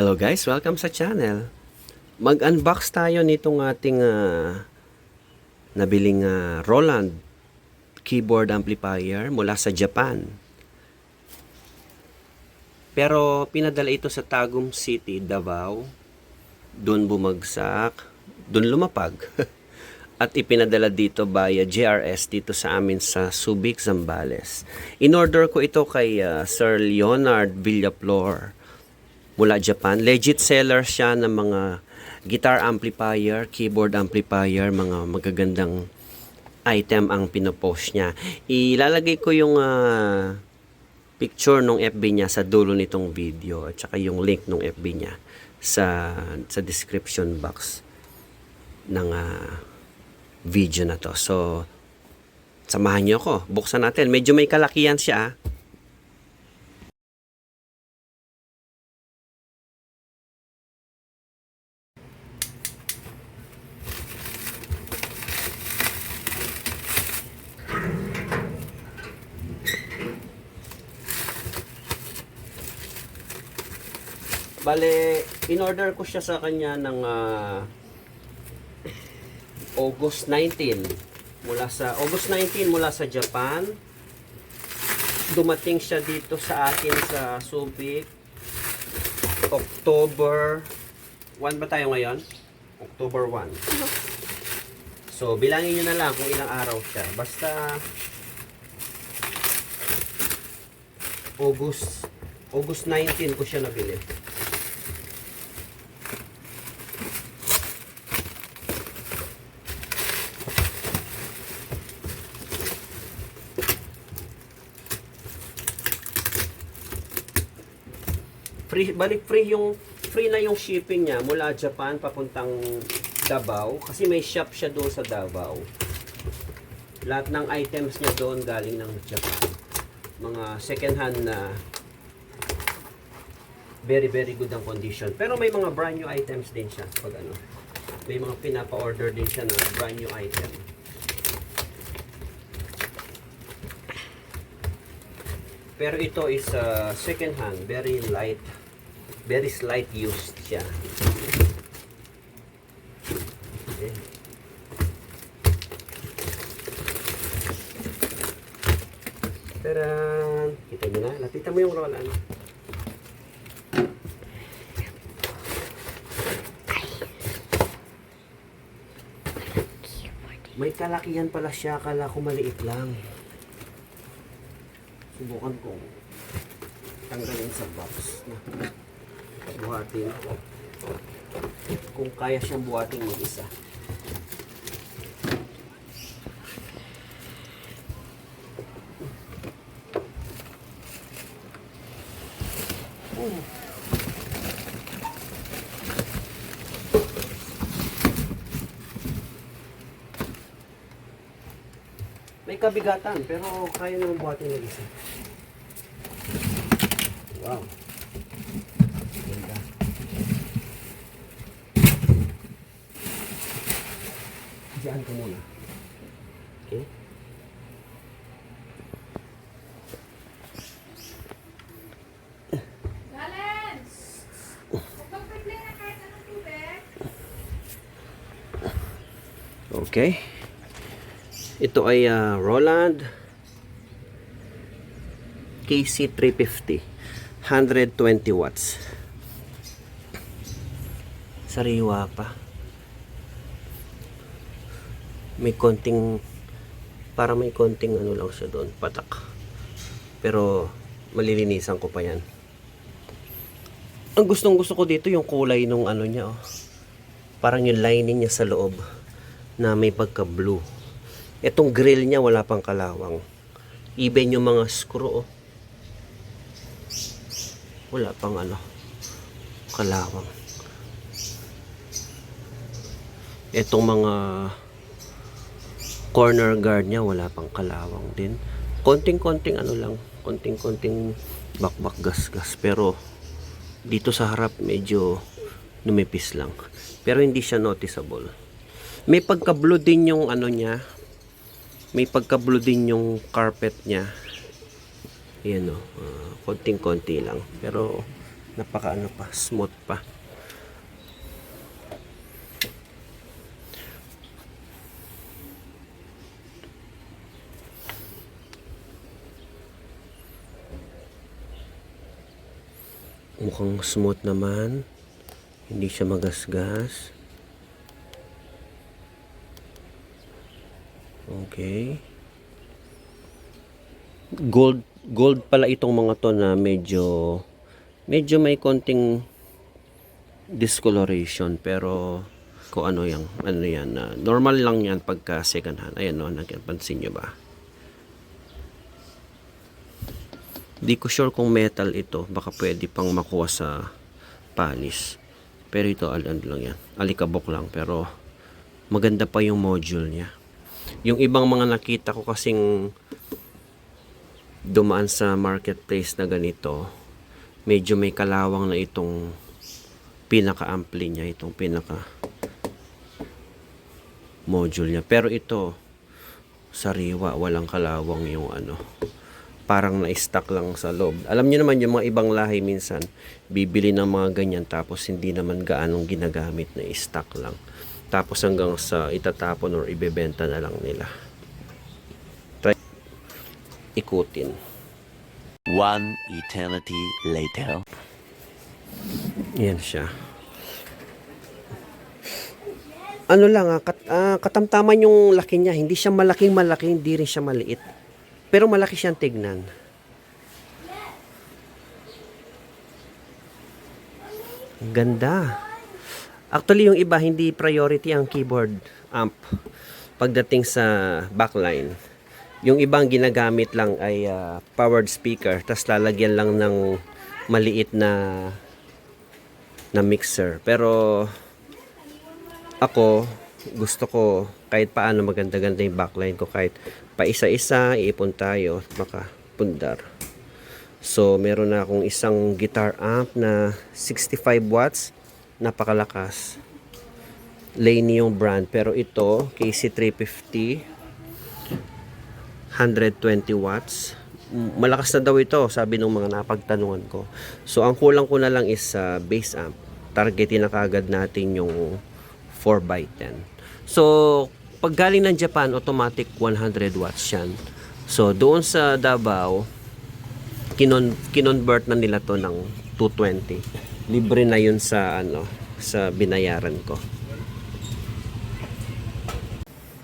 Hello guys, welcome sa channel. Mag-unbox tayo nitong ating ah, nabiling ah, Roland keyboard amplifier mula sa Japan. Pero pinadala ito sa Tagum City, Davao. Doon bumagsak, doon lumapag. At ipinadala dito via JRS dito sa amin sa Subic, Zambales. In-order ko ito kay ah, Sir Leonard Villaflor mula Japan. Legit seller siya ng mga guitar amplifier, keyboard amplifier, mga magagandang item ang pinopost niya. Ilalagay ko yung ah, picture ng FB niya sa dulo nitong video at saka yung link ng FB niya sa sa description box ng ah, video na to. So, samahan niyo ako. Buksan natin. Medyo may kalakihan siya. ah. In-order ko siya sa kanya ng ah, August 19 mula sa August 19 mula sa Japan. Dumating siya dito sa atin sa Subic October 1 ba tayo ngayon? October 1. So, bilangin nyo na lang kung ilang araw siya. Basta August August 19 ko siya nabili. Free balik free yung free na yung shipping niya mula Japan papuntang Davao kasi may shop siya doon sa Davao. Lahat ng items niya doon galing ng Japan. Mga second hand na very very good ang condition. Pero may mga brand new items din siya pag ano. May mga pinapa-order din siya na brand new item. Pero ito is uh, second hand, very light, very slight used siya. Okay. Taran! Kita nyo na. Lapitan mo yung Roland. May kalakihan pala siya. Kala ko maliit lang. Subukan kong tanggalin sa box na buhatin. Kung kaya siyang buhatin mag-isa. Oh. May kabigatan, pero kaya naman buhatin mag-isa. Wow. Ganda. Diyan ka muna. Okay? Tubig. Okay. Ito ay ah, Roland KC350 120 watts Sariwa pa May konting para may konting ano lang siya doon patak pero malilinisan ko pa yan ang gustong gusto ko dito yung kulay nung ano niya oh. parang yung lining niya sa loob na may pagka blue Itong grill niya wala pang kalawang. Even yung mga screw, oh. wala pang ano, kalawang. Itong mga corner guard niya wala pang kalawang din. Konting-konting ano lang, konting-konting bakbak gas-gas. Pero dito sa harap medyo numipis lang. Pero hindi siya noticeable. May pagka-blue din yung ano niya, may pagka-blue din yung carpet niya. Ayan o, ah, konting-konti lang. Pero Napaka ano pa, smooth pa. Mukhang smooth naman. Hindi siya magasgas. Okay. Gold gold pala itong mga to na medyo medyo may konting discoloration pero kung ano yan, ano yan, na normal lang yan pagka second hand. Ayan no, nagpansin nyo ba? Di ko sure kung metal ito, baka pwede pang makuha sa panis. Pero ito, al ano lang yan, alikabok lang, pero maganda pa yung module niya. Yung ibang mga nakita ko kasing dumaan sa marketplace na ganito, medyo may kalawang na itong pinaka-ampli niya, itong pinaka module niya. Pero ito, sariwa, walang kalawang yung ano, parang na-stuck lang sa loob. Alam niyo naman yung mga ibang lahi minsan, bibili ng mga ganyan tapos hindi naman gaanong ginagamit na stuck lang. Tapos hanggang sa itatapon or ibebenta na lang nila. Try ikutin. One eternity later. Yan siya. Ano lang, ah, kat, ah, katamtaman yung laki niya. Hindi siya malaking malaki, hindi rin siya maliit. Pero malaki siyang tignan. Ganda. Actually, yung iba, hindi priority ang keyboard amp pagdating sa backline. Yung ibang ginagamit lang ay ah, powered speaker, tas lalagyan lang ng maliit na na mixer. Pero ako, gusto ko kahit paano maganda-ganda yung backline ko kahit pa isa-isa iipon tayo maka pundar. So, meron na akong isang guitar amp na 65 watts, napakalakas. Laney yung brand, pero ito, KC350, 120 watts. Malakas na daw ito, sabi ng mga napagtanungan ko. So, ang kulang ko na lang is sa bass amp. Targetin na kagad natin yung 4x10. So, pag galing ng Japan, automatic 100 watts yan. So, doon sa Davao, kinon kinonvert na nila to ng 220. Libre na yun sa ano, sa binayaran ko.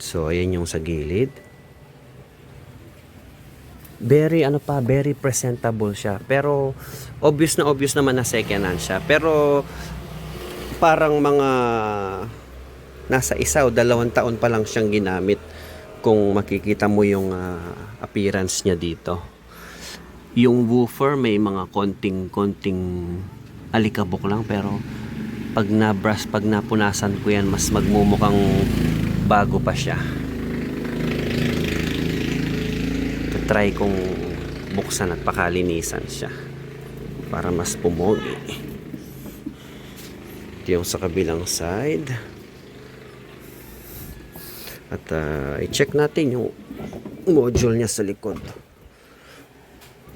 So, ayan yung sa gilid. Very ano pa, very presentable siya. Pero obvious na obvious naman na second hand siya. Pero parang mga nasa isa o dalawang taon pa lang siyang ginamit kung makikita mo yung ah, appearance niya dito. Yung woofer may mga konting-konting alikabok lang pero pag na-brush, pag napunasan ko yan, mas magmumukhang bago pa siya. try kong buksan at pakalinisan siya para mas pumogi. Ito yung sa kabilang side. At ah, i-check natin yung module niya sa likod.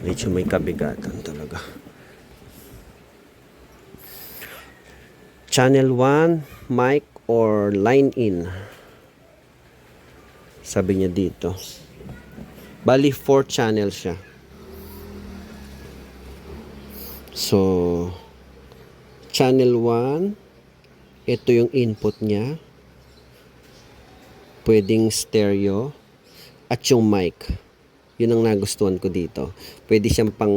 Medyo may kabigatan talaga. Channel 1, mic or line in. Sabi niya dito. Bali, 4 channel siya. So, channel 1, ito yung input niya. Pwedeng stereo. At yung mic. Yun ang nagustuhan ko dito. Pwede siyang pang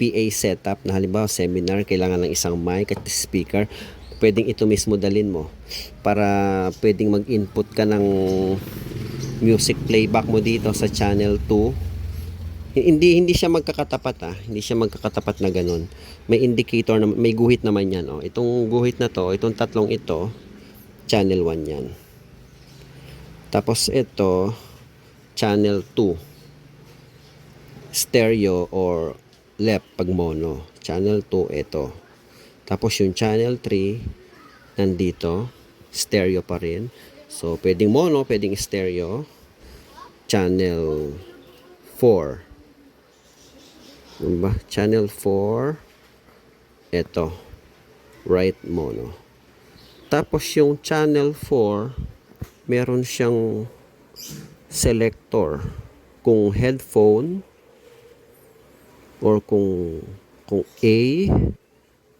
PA setup na halimbawa seminar, kailangan ng isang mic at speaker. Pwedeng ito mismo dalin mo para pwedeng mag-input ka ng music playback mo dito sa channel 2 hindi hindi siya magkakatapat ah hindi siya magkakatapat na ganun may indicator na may guhit naman yan oh itong guhit na to itong tatlong ito channel 1 yan tapos ito channel 2 stereo or left pag mono channel 2 ito tapos yung channel 3 nandito stereo pa rin So, pwedeng mono, pwedeng stereo. Channel 4. Ano ba? Channel 4. Ito. Right mono. Tapos yung channel 4, meron siyang selector. Kung headphone or kung kung A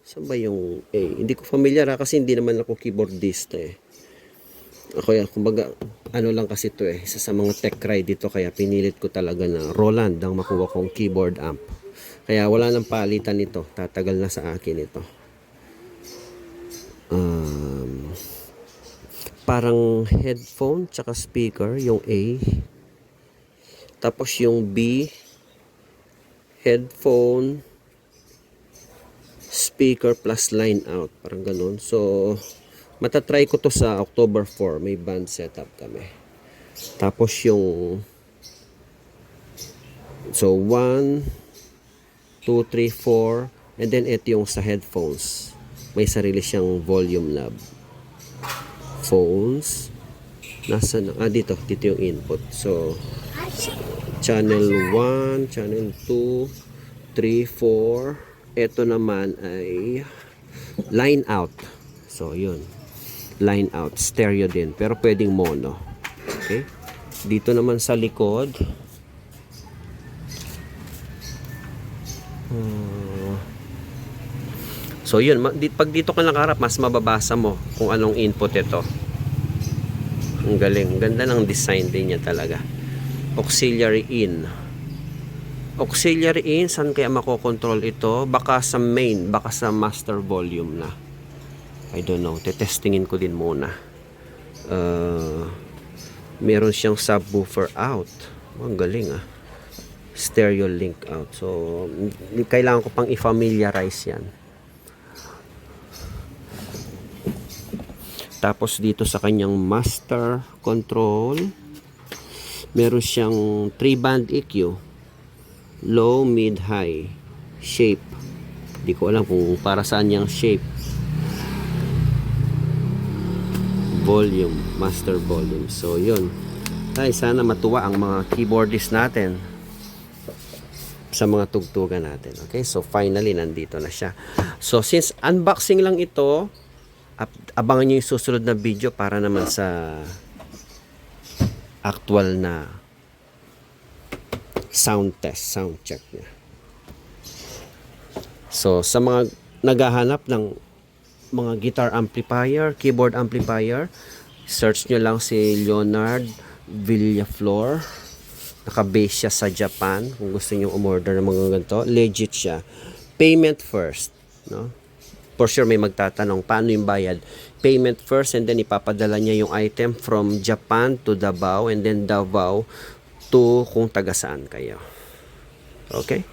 saan ba yung A? Hindi ko familiar ha, kasi hindi naman ako keyboardist eh. Ako yan, kumbaga, ano lang kasi to eh, isa sa mga tech ride dito, kaya pinilit ko talaga na Roland ang makuha kong keyboard amp. Kaya wala nang palitan nito, tatagal na sa akin ito. Parang headphone tsaka speaker, yung A. Tapos yung B, headphone, speaker plus line out. Parang ganun. So, matatry ko to sa October 4. May band setup kami. Tapos yung So, 1 2, 3, 4 and then ito yung sa headphones. May sarili siyang volume knob. Phones. Nasa na? Ah, dito. Dito yung input. So, channel 1, channel 2, 3, 4. Ito naman ay line out. So, yun. Line out. Stereo din. Pero pwedeng mono. Okay? Dito naman sa likod. Hmm. So, yun. Pag dito ka nakaharap, mas mababasa mo kung anong input ito. Ang galing. Ganda ng design din niya talaga. Auxiliary in. Auxiliary in, saan kaya makokontrol ito? Baka sa main, baka sa master volume na. I don't know. Tetestingin ko din muna. Uh, meron siyang subwoofer out. Ang galing ah. Stereo link out. So, kailangan ko pang i-familiarize yan. Tapos dito sa kanyang master control, meron siyang 3 band EQ. Low, mid, high. Shape. Di ko alam kung para saan yung shape. Volume. Master volume. So, yun. Ay, sana matuwa ang mga keyboardist natin sa mga tugtugan natin. Okay? So, finally, nandito na siya. So, since unboxing lang ito, abangan nyo yung susunod na video para naman sa actual na sound test, sound check niya. So, sa mga naghahanap ng mga guitar amplifier, keyboard amplifier, search nyo lang si Leonard Villaflor. Naka-base siya sa Japan. Kung gusto nyo umorder ng mga ganito, legit siya. Payment first. No? For sure may magtatanong, paano yung bayad? Payment first and then ipapadala niya yung item from Japan to Davao and then Davao to kung taga saan kayo. Okay?